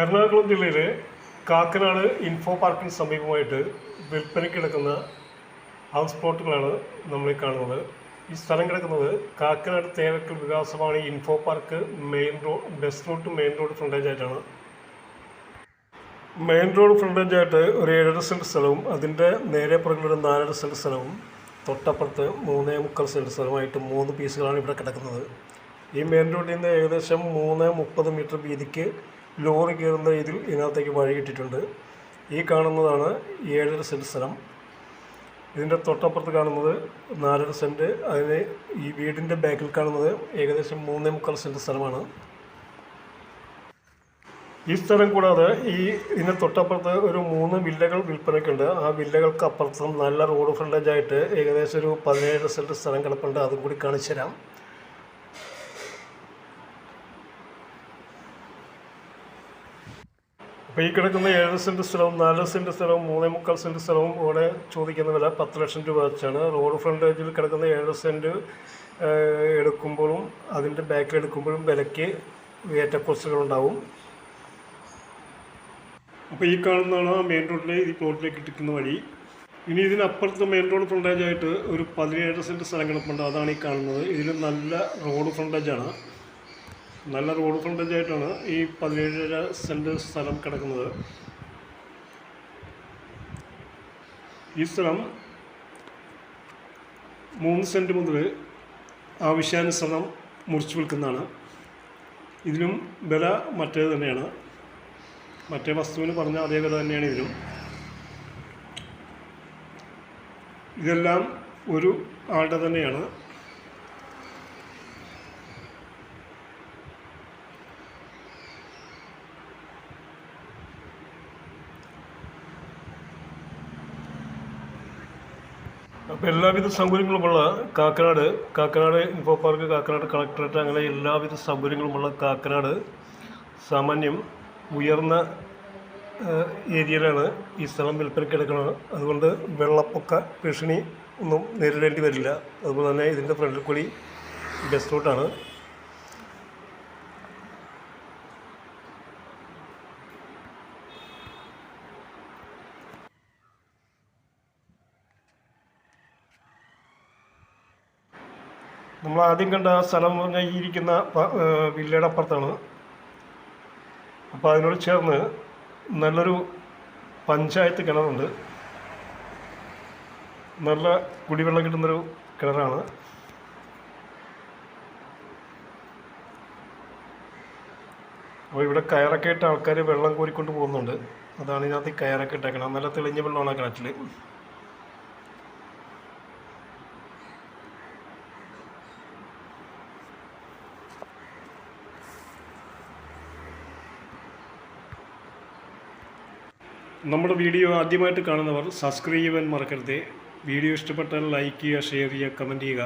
എറണാകുളം ജില്ലയിലെ കാക്കനാട് ഇൻഫോ പാർക്കിന് സമീപമായിട്ട് വിൽപ്പനയ്ക്ക് കിടക്കുന്ന ഹൗസ് പ്ലോട്ടുകളാണ് നമ്മൾ ഈ കാണുന്നത്. ഈ സ്ഥലം കിടക്കുന്നത് Kakkanad Thevakkal വികാസമാണ് Info Park main road bus route main road frontage ആയിട്ടാണ്. മെയിൻ റോഡ് ഫ്രണ്ടേജ് ആയിട്ട് ഒരു ഏഴര സെന്റ് സ്ഥലവും അതിന്റെ നേരെ പുറകിലൊരു നാലര സെന്റ് സ്ഥലവും തൊട്ടപ്പുറത്ത് മൂന്നേ മുക്കാൽ സെന്റ് സ്ഥലമായിട്ട് മൂന്ന് പീസുകളാണ് ഇവിടെ കിടക്കുന്നത്. ഈ മെയിൻ റോഡിൽ നിന്ന് ഏകദേശം മൂന്ന് മുപ്പത് മീറ്റർ വീതിക്ക് ലോറി കയറുന്ന രീതിയിൽ ഇതിനകത്തേക്ക് വഴി കിട്ടിയിട്ടുണ്ട് ഈ കാണുന്നതാണ് ഏഴര സെന്റ് സ്ഥലം. ഇതിന്റെ തൊട്ടപ്പുറത്ത് കാണുന്നത് നാലര സെന്റ് അതിന് ഈ വീടിന്റെ ബാക്കിൽ കാണുന്നത് ഏകദേശം മൂന്നേ മുക്കാൽ സെന്റ് സ്ഥലമാണ്. ഈ സ്ഥലം കൂടാതെ ഈ ഇതിന് തൊട്ടപ്പുറത്ത് ഒരു മൂന്ന് വില്ലകൾ വിൽപ്പനയ്ക്കുണ്ട് ആ വില്ലകൾക്ക് അപ്പുറത്തും നല്ല റോഡ് ഫ്രണ്ടേജായിട്ട് ഏകദേശം ഒരു പതിനേഴ് സെന്റ് സ്ഥലം കിടപ്പുണ്ട്. അതും കൂടി കാണിച്ചു തരാം അപ്പോൾ ഈ കിടക്കുന്ന ഏഴ് സെന്റ് സ്ഥലവും നാല് സെന്റ് സ്ഥലവും മൂന്നേ മുക്കാൽ സെന്റ് സ്ഥലവും ഇവിടെ ചോദിക്കുന്ന വില പത്ത് ലക്ഷം രൂപ വെച്ചാണ്. റോഡ് ഫ്രണ്ടേജിൽ കിടക്കുന്ന ഏഴ് സെന്റ് എടുക്കുമ്പോഴും അതിന്റെ ബാക്കിൽ എടുക്കുമ്പോഴും വിലയ്ക്ക് ഏറ്റക്കുറച്ചുകളുണ്ടാവും അപ്പോൾ ഈ കാണുന്നതാണ് ആ മെയിൻ റോഡിലെ ഈ പ്ലോട്ടിലേക്ക് ഇട്ടിരിക്കുന്ന വഴി. ഇനി ഇതിനപ്പുറത്ത് മെയിൻ റോഡ് ഫ്രണ്ടേജായിട്ട് ഒരു പതിനേഴ് സെന്റ് സ്ഥലം കിടപ്പുണ്ട്. അതാണ് ഈ കാണുന്നത്. ഇതിൽ നല്ല റോഡ് ഫ്രണ്ടേജാണ് നല്ല റോഡ് ഫ്രണ്ടേജ് ആയിട്ടാണ് ഈ പതിനേഴര സെന്റ് സ്ഥലം കിടക്കുന്നത്. ഈ സ്ഥലം മൂന്ന് സെന്റ് മുതൽ ആവശ്യാനുസരണം മുറിച്ചു വിൽക്കുന്നതാണ്. ഇതിനും വില മറ്റേത് തന്നെയാണ്. മറ്റേ വസ്തുവിന് പറഞ്ഞ അതേ വില തന്നെയാണ് ഇതിനും ഇതെല്ലാം ഒരു ആളുടെ തന്നെയാണ്. അപ്പോൾ എല്ലാവിധ സൗകര്യങ്ങളുമുള്ള Kakkanad Kakkanad Info Park Kakkanad collectorate അങ്ങനെ എല്ലാവിധ സൗകര്യങ്ങളുമുള്ള കാക്കനാട് സാമാന്യം ഉയർന്ന ഏരിയയിലാണ് ഈ സ്ഥലം വിൽപ്പനയ്ക്ക് എടുക്കുന്നത്. അതുകൊണ്ട് വെള്ളപ്പൊക്ക ഭീഷണി ഒന്നും നേരിടേണ്ടി വരില്ല. അതുപോലെ തന്നെ ഇതിന്റെ ഫ്രണ്ടിൽ കൂടി ബസ് റൂട്ടാണ് നമ്മൾ ആദ്യം കണ്ട സ്ഥലം എന്ന് പറഞ്ഞാൽ ഈ ഇരിക്കുന്ന വില്ലയുടെ അപ്പുറത്താണ്. അപ്പോൾ അതിനോട് ചേർന്ന് നല്ലൊരു പഞ്ചായത്ത് കിണറുണ്ട്. നല്ല കുടിവെള്ളം കിട്ടുന്നൊരു കിണറാണ്. അപ്പോൾ ഇവിടെ കയറൊക്കെ ഇട്ട് ആൾക്കാർ വെള്ളം കോരിക്കൊണ്ട് പോകുന്നുണ്ട്. അതാണ് ഇതിനകത്ത് കയറൊക്കെ ഇട്ടേക്കണം നല്ല തെളിഞ്ഞ വെള്ളമാണ് കിണറ്റിൽ നമ്മുടെ വീഡിയോ ആദ്യമായിട്ട് കാണുന്നവർ സബ്സ്ക്രൈബ് ചെയ്യാൻ മറക്കരുത്. വീഡിയോ ഇഷ്ടപ്പെട്ടാൽ ലൈക്ക് ചെയ്യുക ഷെയർ ചെയ്യുക കമന്റ് ചെയ്യുക.